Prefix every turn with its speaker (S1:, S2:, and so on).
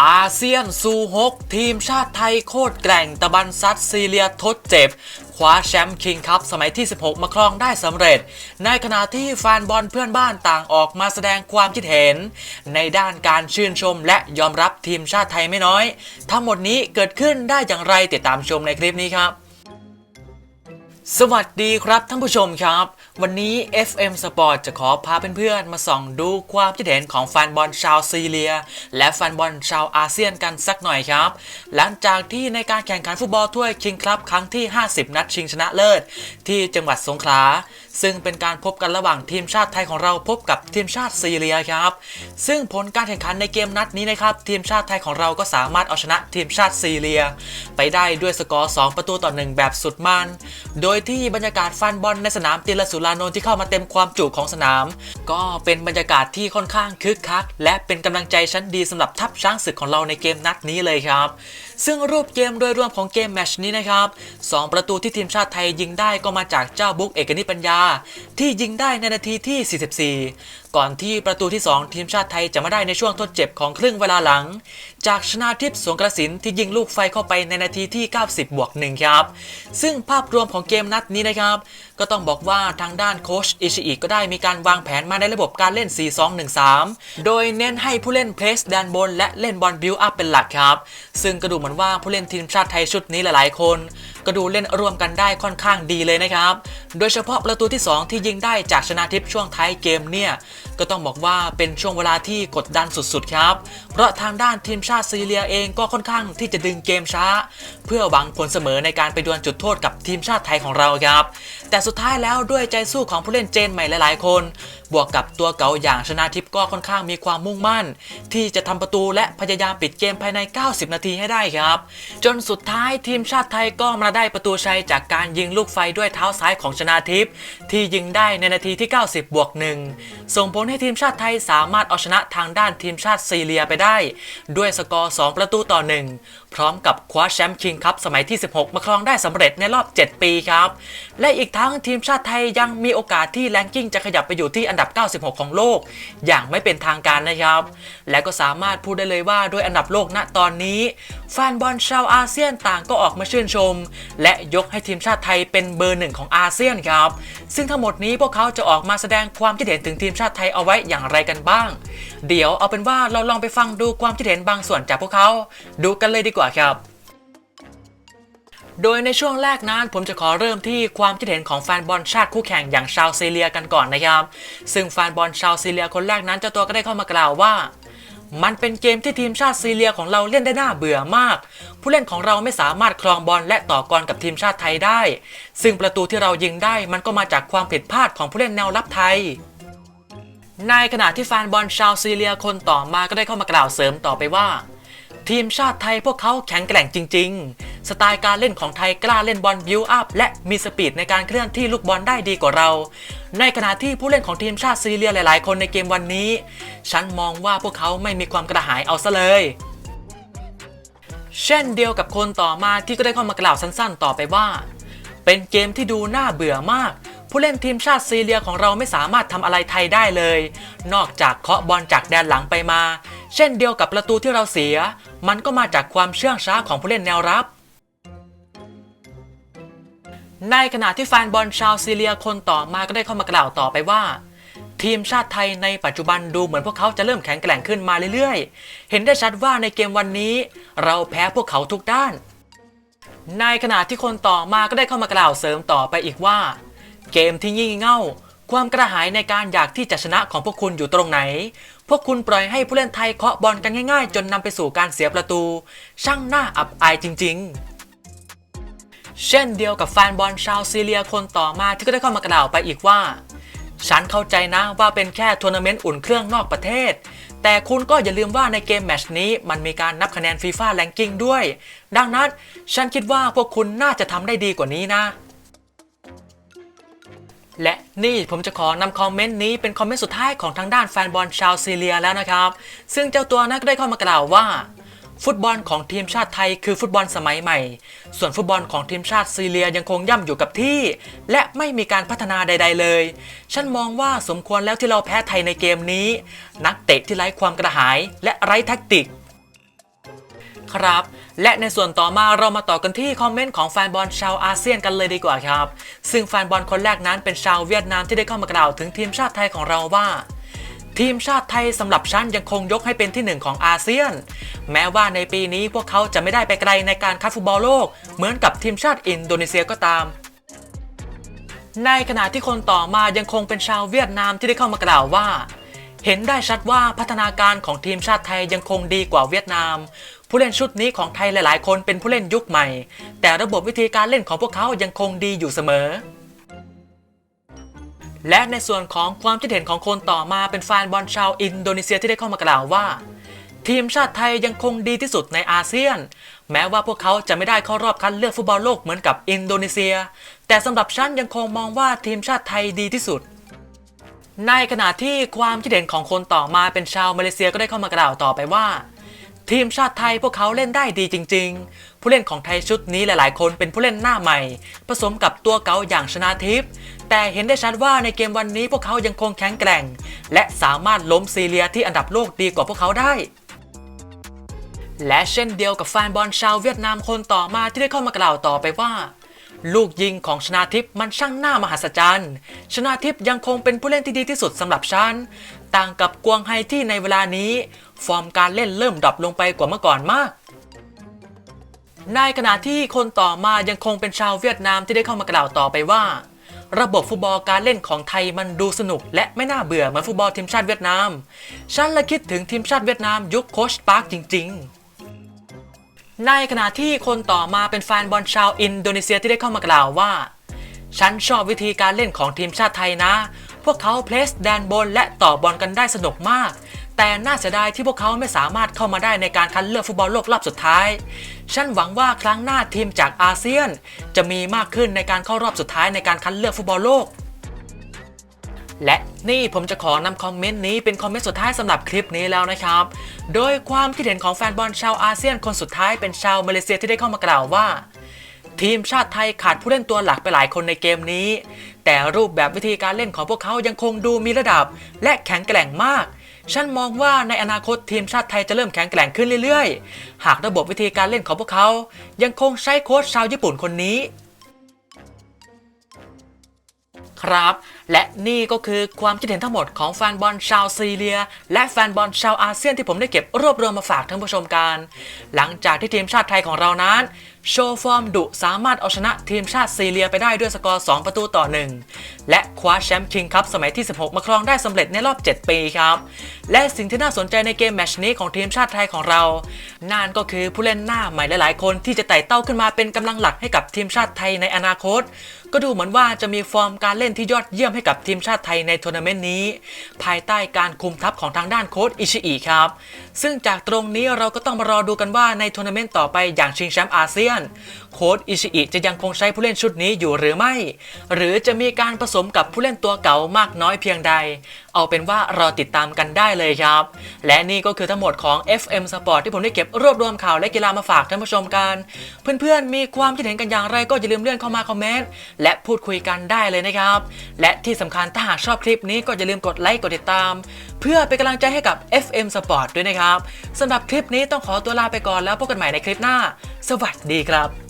S1: อาเซียนสู่ฮก ทีมชาติไทยโคตรแกร่งตะบันซัดซีเรียทดเจ็บ คว้าแชมป์คิงคัพสมัยที่ 16 มาครองได้สำเร็จ ในขณะที่แฟนบอลเพื่อนบ้านต่างออกมาแสดงความคิดเห็น ในด้านการชื่นชมและยอมรับทีมชาติไทยไม่น้อย ทั้งหมดนี้เกิดขึ้นได้อย่างไรติดตามชมในคลิปนี้ครับ สวัสดีครับท่านผู้ชมครับ วันนี้ FM Sport จะขอพาเพื่อนๆ มาส่องดูความคิดเห็นของแฟนบอลชาวซีเรีย และแฟนบอลชาวอาเซียนกันสักหน่อยครับ หลังจากที่ในการแข่งขันฟุตบอลถ้วยคิงครับครั้งที่ 50 นัดชิงชนะเลิศ ที่จังหวัดสงขลา ซึ่งเป็นการพบกันระหว่างทีมชาติไทยของเราพบกับทีมชาติซีเรียครับ ซึ่งผลการแข่งขันในเกมนัดนี้นะครับทีมชาติไทยของเราก็สามารถเอาชนะทีมชาติซีเรีย ไปได้ด้วยสกอร์ 2 ประตูต่อ 1 แบบสุดมัน โดยที่บรรยากาศฟันบอลในสนามติลสุรานนท์ที่เข้ามาเต็มความจุของสนาม ก็เป็นบรรยากาศที่ค่อนข้างคึกคัก และเป็นกำลังใจชั้นดีสำหรับทัพช้างศึกของเราในเกมนัดนี้เลยครับซึ่งรูปเกมโดยรวมของเกมแมชนี้นะครับสองประตูที่ทีมชาติไทยยิงได้ก็มาจากเจ้าบุ๊กเอกนิปัญญา ที่ยิงได้ในนาทีที่ 44 ก่อนที่ประตูที่ 2 ทีมชาติไทยจะมาได้ในช่วงทดเจ็บของครึ่งเวลาหลัง จากชนาทิพย์สงกระสินที่ยิงลูกไฟเข้าไปในนาทีที่ 90บวกหนึ่งครับ ซึ่งภาพรวมของเกมนัดนี้นะครับ ก็ต้องบอกว่าทางด้านโคชอิชิอิก็ได้มีการวางแผนมาในระบบการเล่น 4-2-1-3 โดยเน้นให้ผู้เล่นเพลสแดนบน และเล่นบอลบิวอัพเป็นหลักครับ ซึ่งก็ดูเหมือนว่าผู้เล่นทีมชาติไทยชุดนี้หลายๆ คน ก็ดูเล่นร่วมกันได้ค่อนข้างดีเลยนะครับ โดยเฉพาะประตูที่ 2 ที่ยิงได้จากชนาทิพย์ช่วงท้ายเกมเนี่ย ก็ต้องบอกว่าเป็นช่วงเวลาที่กดดันสุดๆครับ เพราะทางด้านทีมชาติซีเรียเองก็ค่อนข้างที่จะดึงเกมช้า เพื่อหวังผลเสมอในการไปดวลจุดโทษกับทีมชาติไทยของเราครับ แต่สุดท้ายแล้วด้วยใจสู้ของผู้เล่นเจนใหม่หลาย ๆ คน บวกกับตัวเก่าอย่างชนะทิพย์ก็ค่อนข้างมีความมุ่งมั่น ที่จะทำประตูและพยายามปิดเกมภายใน 90 นาทีให้ได้ครับ จนสุดท้ายทีมชาติไทยก็มาได้ประตูชัยจากการยิงลูกไฟด้วยเท้าซ้ายของชนาทิพย์ที่ยิงได้ในนาทีที่ 90 บวกหนึ่งส่งผลให้ทีมชาติไทยสามารถเอาชนะทางด้านทีมชาติซีเรียไปได้ ด้วยสกอร์ 2 ประตูต่อ 1พร้อมกับคว้าแชมป์คิงคัพสมัยที่ 16 มาครองได้สำเร็จในรอบ 7 ปีครับ และอีกทั้งทีมชาติไทยยังมีโอกาสที่แรงกิ้งจะขยับไปอยู่ที่อันดับ 96 ของโลก อย่างไม่เป็นทางการนะครับ และก็สามารถพูดได้เลยว่าด้วยอันดับโลกณตอนนี้แฟนบอลชาวอาเซียนต่างก็ออกมาชื่นชม และยกให้ทีมชาติไทยเป็นเบอร์หนึ่งของอาเซียนครับ ซึ่งทั้งหมดนี้พวกเขาจะออกมาแสดงความคิดเห็นถึงทีมชาติไทยเอาไว้อย่างไรกันบ้าง เดี๋ยวเอาเป็นว่าเราลองไปฟังดูความคิดเห็นบางส่วนจากพวกเขา ดูกันเลยดีกว่าครับ โดยในช่วงแรกนั้นผมจะขอเริ่มที่ความคิดเห็นของแฟนบอลชาติคู่แข่งอย่างชาวซีเรียกันก่อนนะครับ ซึ่งแฟนบอลชาวซีเรียคนแรกนั้นเจ้าตัวก็ได้เข้ามากล่าวว่ามันเป็นเกมที่ทีมชาติซีเรียของเราเล่นได้น่าเบื่อมาก ผู้เล่นของเราไม่สามารถครองบอลและต่อกรกับทีมชาติไทยได้ ซึ่งประตูที่เรายิงได้มันก็มาจากความผิดพลาดของผู้เล่นแนวรับไทย ในขณะที่แฟนบอลชาวซีเรียคนต่อมาก็ได้เข้ามากล่าวเสริมต่อไปว่า ทีมชาติไทยพวกเขาแข็งแกร่งจริง ๆ สไตล์การเล่นของไทยกล้าเล่นบอลบิวอัพและมีสปีดในการเคลื่อนที่ลูกบอลได้ดีกว่าเรา ในขณะที่ผู้เล่นของทีมชาติซีเรียหลาย ๆ คนในเกมวันนี้ ฉันมองว่าพวกเขาไม่มีความกระหายเอาซะเลยเช่นเดียวกับคนต่อมาที่ก็ได้เข้ามากล่าวสั้นๆ ต่อไปว่า เป็นเกมที่ดูน่าเบื่อมาก ผู้เล่นทีมชาติซีเรียของเราไม่สามารถทำอะไรไทยได้เลย นอกจากเคาะบอลจากแดนหลังไปมา เช่นเดียวกับประตูที่เราเสีย มันก็มาจากความเชื่องช้าของผู้เล่นแนวรับ ในขณะที่แฟนบอลชาวซีเรียคนต่อมาก็ได้เข้ามากล่าวต่อไปว่า ทีมชาติไทยในปัจจุบันดูเหมือนพวกเขาจะเริ่มแข็งแกร่งขึ้นมาเรื่อยๆ เห็นได้ชัดว่าในเกมวันนี้ เราแพ้พวกเขาทุกด้าน ในขณะที่คนต่อมาก็ได้เข้ามากล่าวเสริมต่อไปอีกว่า เกมที่งี่เง่า ความกระหายในการอยากที่จะชนะของพวกคุณอยู่ตรงไหน พวกคุณปล่อยให้ผู้เล่นไทยเคาะบอลกันง่ายๆ จนนำไปสู่การเสียประตู ช่างน่าอับอายจริง ๆ เช่นเดียวกับแฟนบอลชาวซีเรียคนต่อมาที่ก็ได้เข้ามากล่าวไปอีกว่า ฉันเข้าใจนะว่าเป็นแค่ทัวร์นาเมนต์อุ่นเครื่องนอกประเทศ แต่คุณก็อย่าลืมว่าในเกมแมชนี้มันมีการนับคะแนนฟีฟ่าแ a งกิ้งด้วย ดังนั้นฉันคิดว่าพวกคุณน่าจะทำได้ดีกว่านี้นะ และนี่ผมจะขอนำคอมเมนต์นี้เป็นคอมเมนต์สุดท้ายของทางด้านแฟนบอลชาวซีเรียแล้วนะครับ ซึ่งเจ้าตัวนั้นก็ได้เข้ามากล่าวว่า ฟุตบอลของทีมชาติไทยคือฟุตบอลสมัยใหม่ ส่วนฟุตบอลของทีมชาติซีเรียยังคงย่ำอยู่กับที่ และไม่มีการพัฒนาใด ๆ เลย ฉันมองว่าสมควรแล้วที่เราแพ้ไทยในเกมนี้ นักเตะที่ไร้ความกระหายและไร้แท็กติก ครับ และในส่วนต่อมาเรามาต่อกันที่คอมเมนต์ของแฟนบอลชาวอาเซียนกันเลยดีกว่าครับ ซึ่งแฟนบอลคนแรกนั้นเป็นชาวเวียดนามที่ได้เข้ามากล่าวถึงทีมชาติไทยของเราว่าทีมชาติไทยสำหรับฉันยังคงยกให้เป็นที่หนึ่งของอาเซียน แม้ว่าในปีนี้พวกเขาจะไม่ได้ไปไกลในการคัดฟุตบอลโลก เหมือนกับทีมชาติอินโดนีเซียก็ตาม ในขณะที่คนต่อมายังคงเป็นชาวเวียดนามที่ได้เข้ามากล่าวว่า เห็นได้ชัดว่าพัฒนาการของทีมชาติไทยยังคงดีกว่าเวียดนาม ผู้เล่นชุดนี้ของไทยหลาย ๆ คนเป็นผู้เล่นยุคใหม่ แต่ระบบวิธีการเล่นของพวกเขายังคงดีอยู่เสมอ และในส่วนของความคิดเห็นของคนต่อมาเป็นแฟนบอลชาวอินโดนีเซียที่ได้เข้ามากล่าวว่า ทีมชาติไทยยังคงดีที่สุดในอาเซียน แม้ว่าพวกเขาจะไม่ได้เข้ารอบคัดเลือกฟุตบอลโลกเหมือนกับอินโดนีเซีย แต่สำหรับฉันยังคงมองว่าทีมชาติไทยดีที่สุดในขณะที่ความคิดเห็นของคนต่อมาเป็นชาวมาเลเซียก็ได้เข้ามากล่าวต่อไปว่า ทีมชาติไทยพวกเขาเล่นได้ดีจริง ๆ ผู้เล่นของไทยชุดนี้หลาย ๆ คนเป็นผู้เล่นหน้าใหม่ ผสมกับตัวเก่าอย่างชนาทิพย์แต่เห็นได้ชัดว่าในเกมวันนี้พวกเขายังคงแข็งแกร่ง และสามารถล้มซีเรียที่อันดับโลกดีกว่าพวกเขาได้ และเช่นเดียวกับแฟนบอลชาวเวียดนามคนต่อมาที่ได้เข้ามากล่าวต่อไปว่า ลูกยิงของชนาทิพย์มันช่างน่ามหัศจรรย์ ชนาทิพย์ยังคงเป็นผู้เล่นที่ดีที่สุดสำหรับฉัน ต่างกับกวงไฮที่ในเวลานี้ ฟอร์มการเล่นเริ่มดรอปลงไปกว่าเมื่อก่อนมาก ในขณะที่คนต่อมายังคงเป็นชาวเวียดนามที่ได้เข้ามากล่าวต่อไปว่า ระบบฟุตบอลการเล่นของไทยมันดูสนุก และไม่น่าเบื่อเหมือนฟุตบอลทีมชาติเวียดนาม ฉันละคิดถึงทีมชาติเวียดนามยุคโคชปาร์คจริง ๆ ในขณะที่คนต่อมาเป็นแฟนบอลชาวอินโดนีเซียที่ได้เข้ามากล่าวว่า ฉันชอบวิธีการเล่นของทีมชาติไทยนะ พวกเขาเพลสแดนบนและต่อบอลกันได้สนุกมาก แต่น่าเสียดายที่พวกเขาไม่สามารถเข้ามาได้ในการคัดเลือกฟุตบอลโลกรอบสุดท้าย ฉันหวังว่าครั้งหน้าทีมจากอาเซียน จะมีมากขึ้นในการเข้ารอบสุดท้ายในการคัดเลือกฟุตบอลโลก และนี่ผมจะขอนำคอมเมนต์นี้เป็นคอมเมนต์สุดท้ายสำหรับคลิปนี้แล้วนะครับ โดยความคิดเห็นของแฟนบอลชาวอาเซียนคนสุดท้ายเป็นชาวมาเลเซียที่ได้เข้ามากล่าวว่า ทีมชาติไทยขาดผู้เล่นตัวหลักไปหลายคนในเกมนี้ แต่รูปแบบวิธีการเล่นของพวกเขายังคงดูมีระดับ และแข็งแกร่งมากฉันมองว่าในอนาคตทีมชาติไทยจะเริ่มแข็งแกร่งขึ้นเรื่อยๆ หากระบบวิธีการเล่นของพวกเขา ยังคงใช้โค้ชชาวญี่ปุ่นคนนี้ ครับ และนี่ก็คือความคิดเห็นทั้งหมดของแฟนบอลชาวซีเรีย และแฟนบอลชาวอาเซียนที่ผมได้เก็บรวบรวมมาฝากท่านผู้ชมกัน หลังจากที่ทีมชาติไทยของเรานั้น โชว์ฟอร์มดุสามารถเอาชนะทีมชาติซีเรียไปได้ด้วยสกอร์ 2 ประตูต่อ 1 และคว้าแชมป์คิงคัพสมัยที่ 16 มาครองได้สำเร็จในรอบ 7 ปีครับ และสิ่งที่น่าสนใจในเกมแมชนี้ของทีมชาติไทยของเรา นั่นก็คือผู้เล่นหน้าใหม่หลาย ๆ คนที่จะไต่เต้าขึ้นมาเป็นกำลังหลักให้กับทีมชาติไทยในอนาคต ก็ดูเหมือนว่าจะมีฟอร์มการเล่นที่ยอดเยี่ยมให้กับทีมชาติไทยในทัวร์นาเมนต์นี้ ภายใต้การคุมทัพของทางด้านโค้ชอิชิอิครับ ซึ่งจากตรงนี้เราก็ต้องมารอดูกันว่าในทัวร์นาเมนต์ต่อไปอย่างชิงแชมป์อาเซียน done. โค้ชอิชิอิจะยังคงใช้ผู้เล่นชุดนี้อยู่หรือไม่ หรือจะมีการผสมกับผู้เล่นตัวเก่ามากน้อยเพียงใด เอาเป็นว่ารอติดตามกันได้เลยครับ และนี่ก็คือทั้งหมดของ FM Sport ที่ผมได้เก็บรวบรวมข่าวและกีฬามาฝากท่านผู้ชมกัน เพื่อนๆ มีความคิดเห็นกันอย่างไรก็อย่าลืมเลื่อนเข้ามาคอมเมนต์และพูดคุยกันได้เลยนะครับ และที่สำคัญถ้าหากชอบคลิปนี้ก็อย่าลืมกดไลค์กดติดตาม เพื่อเป็นกำลังใจให้กับ FM Sport ด้วยนะครับสำหรับคลิปนี้ต้องขอตัวลาไปก่อนแล้วพบกันใหม่ในคลิปหน้า สวัสดีครับ